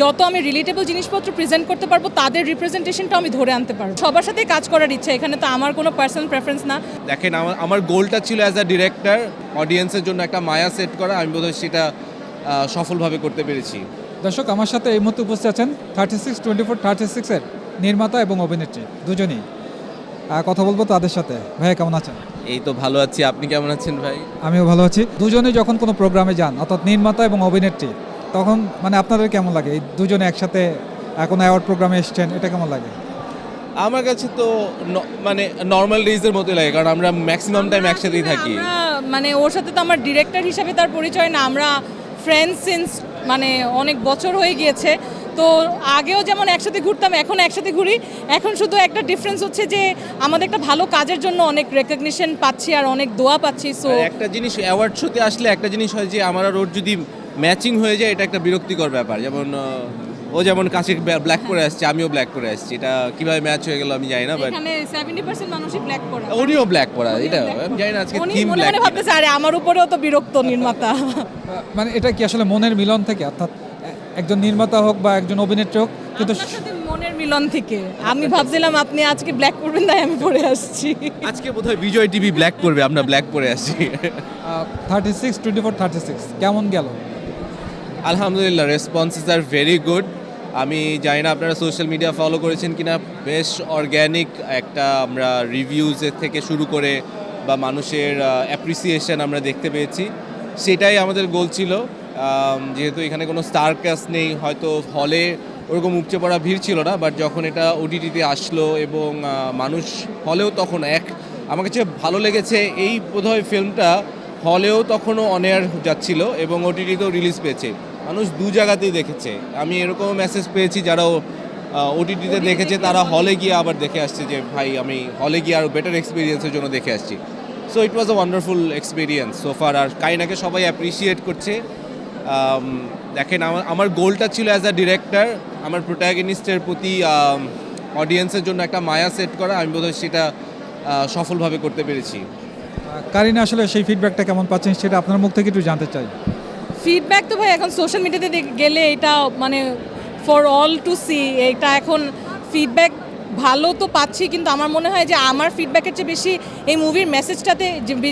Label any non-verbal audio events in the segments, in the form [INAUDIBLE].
যত আমি রিলেটেবল জিনিসপত্র প্রেজেন্ট করতে পারব তাদের রিপ্রেজেন্টেশনটা আমি ধরে আনতে পারব। সবার সাথে কাজ করার ইচ্ছা এখানে তো আমার কোনো পার্সোনাল প্রেফারেন্স না। দেখেন আমার আমার গোলটা ছিল অ্যাজ আ ডিরেক্টর অডিয়েন্সের জন্য একটা মায়া সেট করা আমি বোধহয় সেটা সফলভাবে করতে পেরেছি। দর্শক আমার সাথে এই মুহূর্তে উপস্থিত আছেন thirty six twenty four thirty সিক্সের নির্মাতা এবং অভিনেত্রী দুজনেই। কথা বলব তাদের সাথে। ভাইয়া কেমন আছেন? এই তো ভালো আছি। আপনি কেমন আছেন ভাই? আমিও ভালো আছি। দুজনেই যখন কোনো প্রোগ্রামে যান অর্থাৎ নির্মাতা এবং অভিনেত্রী তখন মানে আপনাদের কেমন লাগে? এই দুজনে একসাথে এখন অ্যাওয়ার্ড প্রোগ্রামে এসছেন এটা কেমন লাগে? আমার কাছে তো মানে নর্মাল ডেজের মতোই লাগে কারণ আমরা ম্যাক্সিমাম টাইম একসাথেই থাকি। মানে ওর সাথে তো আমার ডিরেক্টর হিসাবে তার পরিচয় না আমরা ফ্রেন্ড সিন্স মানে অনেক বছর হয়ে গিয়েছে। তো আগেও যেমন একসাথে ঘুরতাম এখন একসাথে ঘুরি। এখন শুধু একটা ডিফারেন্স হচ্ছে যে আমাদের একটা ভালো কাজের জন্য অনেক রেকগনিশন পাচ্ছি আর অনেক দোয়া পাচ্ছি সো একটা জিনিস অ্যাওয়ার্ড শোতে আসলে একটা জিনিস হয় যে আমার আর ওর যদি ম্যাচিং হয়ে যায় এটা একটা বিরক্তিকর ব্যাপার। যেমন ও যেমন কাছে ব্ল্যাক করে আসছে আমিও ব্ল্যাক করে আসছি। এটা কীভাবে ম্যাচ হয়ে গেল আমি জানি না বাট এখানে সেভেন্টি পার্সেন্ট মানুষই ব্ল্যাক করে উনিও ব্ল্যাক করা এটা আমি জানি না আজকে থিম ব্ল্যাক মনে ভাবতেছে আরে আমার উপরেও তো বিরক্ত নির্মাতা। মানে এটা কি আসলে মনের মিলন থেকে? অর্থাৎ একজন নির্মাতা হোক বা একজন অভিনেত্রী হোক কিন্তু মনের মিলন থেকে। আমি ভাবছিলাম আপনি আজকে ব্ল্যাক করবেন তাই আমি পরে আসছি। আজকে বোধহয় বিজয় টিভি ব্ল্যাক করবে আমরা ব্ল্যাক পরে আসছি। Thirty six twenty four thirty six কেমন গেল? আলহামদুলিল্লাহ রেসপন্সেস আর ভেরি গুড আমি জানি না আপনারা সোশ্যাল মিডিয়া ফলো করেছেন কিনা, বেশ অর্গ্যানিক একটা আমরা রিভিউজের থেকে শুরু করে বা মানুষের অ্যাপ্রিসিয়েশন আমরা দেখতে পেয়েছি। সেটাই আমাদের গোল ছিল। যেহেতু এখানে কোনো স্টার কাস্ট নেই, হয়তো হলে ওরকম উপচে পড়া ভিড় ছিল না বাট যখন এটা ওটিটিতে আসলো এবং মানুষ হলেও তখন এক। আমার কাছে ভালো লেগেছে এই বোধহয় ফিল্মটা হলেও তখনও অনেয়ার যাচ্ছিল এবং ওটিটিতেও রিলিজ পেয়েছে। মানুষ দু জায়গাতেই দেখেছে। আমি এরকম মেসেজ পেয়েছি যারা ওটিটিতে দেখেছে, তারা হলে গিয়ে আবার দেখে আসছে যে, ভাই, আমি হলে গিয়ে আরও বেটার এক্সপিরিয়েন্সের জন্য দেখে আসছি। So it was a wonderful experience সোফার আর কাইনাকে সবাই অ্যাপ্রিসিয়েট করছে। দেখেন আমার আমার গোলটা ছিল অ্যাজ আ ডিরেক্টর আমার প্রোটাগনিস্টের প্রতি অডিয়েন্সের জন্য একটা মায়া সেট করা, আমি বোধহয় সেটা সফলভাবে করতে পেরেছি। কারিনা, আসলে সেই ফিডব্যাকটা কেমন পাচ্ছেন সেটা আপনার মুখ থেকে একটু জানতে চাই। ফিডব্যাক তো ভাই, এখন সোশ্যাল মিডিয়াতে গেলে এটা মানে ফর অল টু সি এটা এখন ফিডব্যাক ভালো তো পাচ্ছি, কিন্তু আমার মনে হয় যে আমার ফিডব্যাকের চেয়ে বেশি এই মুভির মেসেজটাতে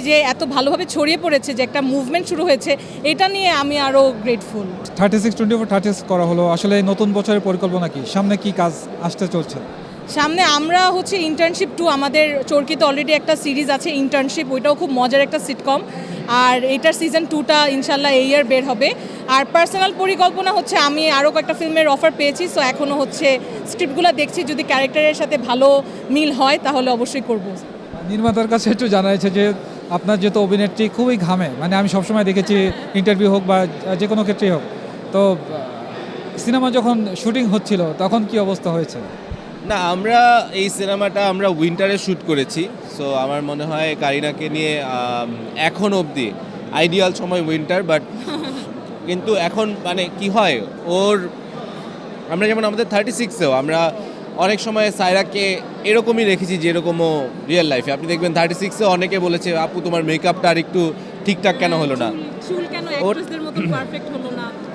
যে এত ভালোভাবে ছড়িয়ে পড়েছে, যে একটা মুভমেন্ট শুরু হয়েছে, এটা নিয়ে আমি আরও grateful thirty six twenty four thirty করা হলো। আসলে নতুন বছরের পরিকল্পনা কি? সামনে কি কাজ আসতে চলছে? সামনে আমরা হচ্ছে ইন্টার্নশিপ টু আমাদের চরকিতে অলরেডি একটা সিরিজ আছে ইন্টার্নশিপ ওইটাও খুব মজার একটা সিটকম আর এইটার সিজন টুটা ইনশাল্লাহ এই ইয়ার বের হবে। আর পার্সোনাল পরিকল্পনা হচ্ছে, আমি আরও কয়েকটা ফিল্মের অফার পেয়েছি সো এখনও হচ্ছে স্ক্রিপ্টগুলো দেখছি। যদি ক্যারেক্টারের সাথে ভালো মিল হয়, তাহলে অবশ্যই করব। নির্মাতার কাছে একটু জানা যে, আপনার যেহেতু অভিনেত্রী খুবই ঘামে মানে আমি সবসময় দেখেছি ইন্টারভিউ হোক বা যে কোনো ক্ষেত্রেই হোক। তো সিনেমা যখন শুটিং হচ্ছিল, তখন কি অবস্থা হয়েছে? না আমরা এই সিনেমাটা আমরা উইন্টারে শ্যুট করেছি সো আমার মনে হয় কারিনাকে নিয়ে এখন অবধি আইডিয়াল সময় উইন্টার বাট [LAUGHS] কিন্তু এখন মানে কি হয় ওর আমরা যেমন আমাদের থার্টি সিক্সেও আমরা অনেক সময় সাইরাকে এরকমই রেখেছি যেরকমও রিয়েল লাইফে আপনি দেখবেন থার্টি সিক্সে অনেকে বলেছে আপু তোমার মেকআপটা আর একটু ঠিকঠাক কেন হলো না?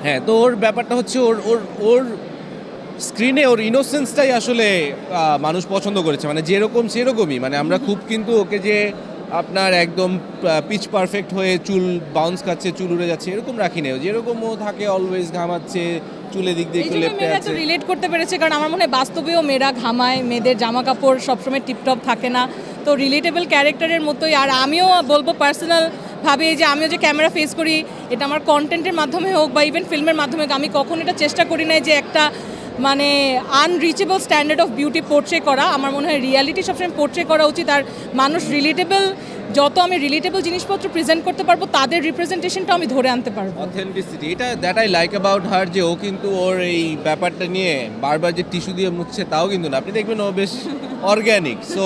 হ্যাঁ তো ওর ব্যাপারটা হচ্ছে ওর ওর ওর স্ক্রিনে ওর ইনোসেন্সটাই আসলে মানুষ পছন্দ করেছে। মানে যেরকম সেরকমই। মানে আমরা খুব কিন্তু ওকে যে আপনার একদম পিচ পারফেক্ট হয়ে চুল বাউন্স খাচ্ছে চুল উড়ে যাচ্ছে এরকম রাখি নেই যেরকম ও থাকে অলওয়েজ ঘামাচ্ছে চুলে দিক দিয়ে লেপটে আছে। রিলেট করতে পেরেছে কারণ আমার মনে হয় বাস্তবেও মেয়েরা ঘামায় মেয়েদের জামা কাপড় সবসময় টিপটপ থাকে না। তো রিলেটেবল ক্যারেক্টারের মতোই আর আমিও বলব পার্সোনাল ভাবে যে আমিও যে ক্যামেরা ফেস করি এটা আমার কন্টেন্টের মাধ্যমে হোক বা ইভেন ফিল্মের মাধ্যমে হোক আমি কখনো এটা চেষ্টা করি না যে একটা মানে unreachable standard of beauty portray করা আমার মনে হয় রিয়ালিটি সবসময় পোর্ট্রে করা উচিত। আর মানুষ রিলেটেবল যত আমি রিলেটেবল জিনিসপত্র প্রেজেন্ট করতে পারব তাদের রিপ্রেজেন্টেশনটা আমি ধরে আনতে পারব। অথেন্টিসিটি এটা that I like about her যে ও কিন্তু ওর এই ব্যাপারটা নিয়ে বারবার যে টিস্যু দিয়ে মুছছে তাও কিন্তু না। আপনি দেখবেন ও বেশ অর্গ্যানিক সো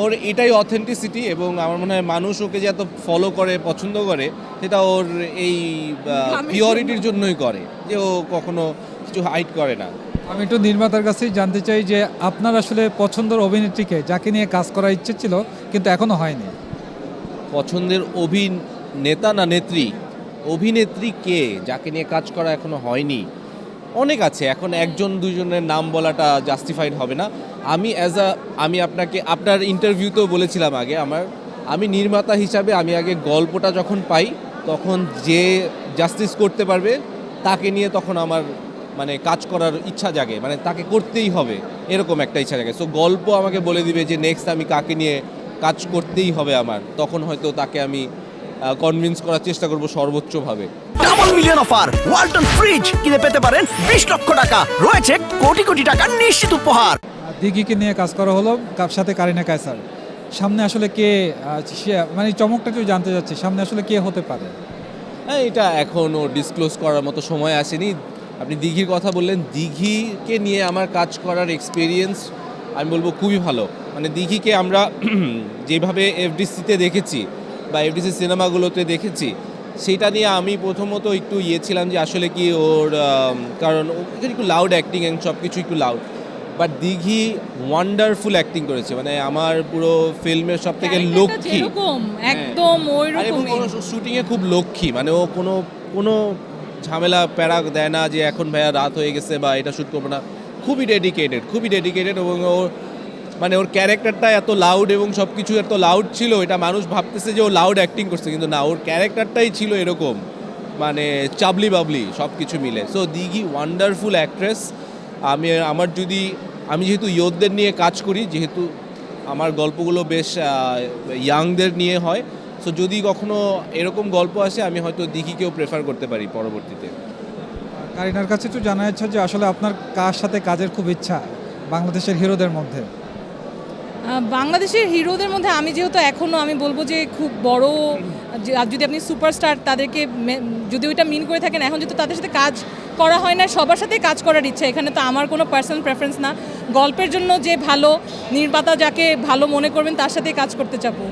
ওর এটাই অথেন্টিসিটি এবং আমার মনে হয় মানুষ ওকে যে এত ফলো করে পছন্দ করে সেটা ওর এই পিওরিটির জন্যই করে যে ও কখনো কিছু হাইট করে না। আমি একটু নির্মাতার কাছেই জানতে চাই যে আপনার আসলে পছন্দের অভিনেত্রীকে, যাকে নিয়ে কাজ করার ইচ্ছে ছিল, কিন্তু এখনও হয়নি। পছন্দের অভিনেতা না নেত্রী? অভিনেত্রী কে, যাকে নিয়ে কাজ করা এখনও হয়নি? অনেক আছে, এখন একজন দুজনের নাম বলাটা জাস্টিফাইড হবে না। আমি অ্যাজ আ আমি আপনাকে, আপনার ইন্টারভিউতেও বলেছিলাম আগে আমার, আমি নির্মাতা হিসাবে আমি আগে গল্পটা যখন পাই, তখন যে জাস্টিস করতে পারবে, তাকে নিয়ে তখন আমার মানে কাজ করার ইচ্ছা জাগে মানে তাকে করতেই হবে এরকম একটা ইচ্ছা জাগে। সো গল্প আমাকে বলে দিবে যে নেক্সট আমি কাকে নিয়ে কাজ করতেই হবে আমার? তখন হয়তো তাকে আমি কনভিন্স করার চেষ্টা করব সর্বোচ্চভাবে। Double million offer Walton fridge কিনে পেতে পারেন বিশ লক্ষ টাকা। রয়েছে কোটি কোটি টাকার নিশ্চিত উপহার। দিঘিকে নিয়ে কাজ করা হলো কার সাথে কারিনা কায়সার? সামনে আসলে কে সে- মানে চমকটা একটু জানতে যাচ্ছি সামনে আসলে কে হতে পারে? হ্যাঁ এটা এখনও ডিসক্লোজ করার মতো সময় আসেনি। আপনি দিঘির কথা বললেন দিঘিকে নিয়ে আমার কাজ করার এক্সপিরিয়েন্স আমি বলব খুবই ভালো। মানে দিঘিকে আমরা [CLEARS THROAT] যেভাবে এফডিসিতে দেখেছি বা এফডিসি সিনেমাগুলোতে দেখেছি সেটা নিয়ে আমি প্রথমত একটু ইয়ে ছিলাম যে আসলে কি ওর কারণ ও একটু লাউড অ্যাক্টিং অ্যান্ড সব কিছু একটু loud but Dighi wonderful acting করেছে মানে আমার পুরো ফিল্মের সব থেকে লক্ষ্মী। একদম ওই রকমই কোনো শুটিংয়ে খুব লক্ষ্মী মানে ও কোনো কোনো ঝামেলা, প্যারা দেয় না যে এখন ভাইয়া রাত হয়ে গেছে বা এটা শ্যুট করব না। খুবই ডেডিকেটেড খুবই ডেডিকেটেড এবং ও মানে ওর ক্যারেক্টারটা এত লাউড এবং সব কিছু এত লাউড ছিল, এটা মানুষ ভাবতেছে যে ও লাউড অ্যাক্টিং করছে, কিন্তু না, ওর ক্যারেক্টারটাই ছিল এরকম। মানে চাবলি বাবলি সব কিছু মিলে। সো দিঘি ওয়ান্ডারফুল অ্যাক্ট্রেস আমি, আমার যদি, আমি যেহেতু ইয়োধদের নিয়ে কাজ করি, যেহেতু আমার গল্পগুলো বেশ ইয়াংদের নিয়ে হয় সো যদি কখনো এরকম গল্প আসে আমি হয়তো দিঘিকেও প্রেফার করতে পারি পরবর্তীতে। কারিনার কাছে একটু জানা ইচ্ছা যে আসলে আপনার কার সাথে কাজের খুব ইচ্ছা বাংলাদেশের হিরোদের মধ্যে? বাংলাদেশের হিরোদের মধ্যে আমি যেহেতু এখনও আমি বলব যে খুব বড় যে- আর যদি আপনি সুপারস্টার তাদেরকে যদি ওইটা মিন করে থাকেন এখন যেহেতু তাদের সাথে কাজ করা হয় না সবার সাথে কাজ করার ইচ্ছা। এখানে তো আমার কোনো পার্সোনাল প্রেফারেন্স না। গল্পের জন্য যে ভালো নির্মাতা যাকে ভালো মনে করবেন তার সাথেই কাজ করতে চাবো।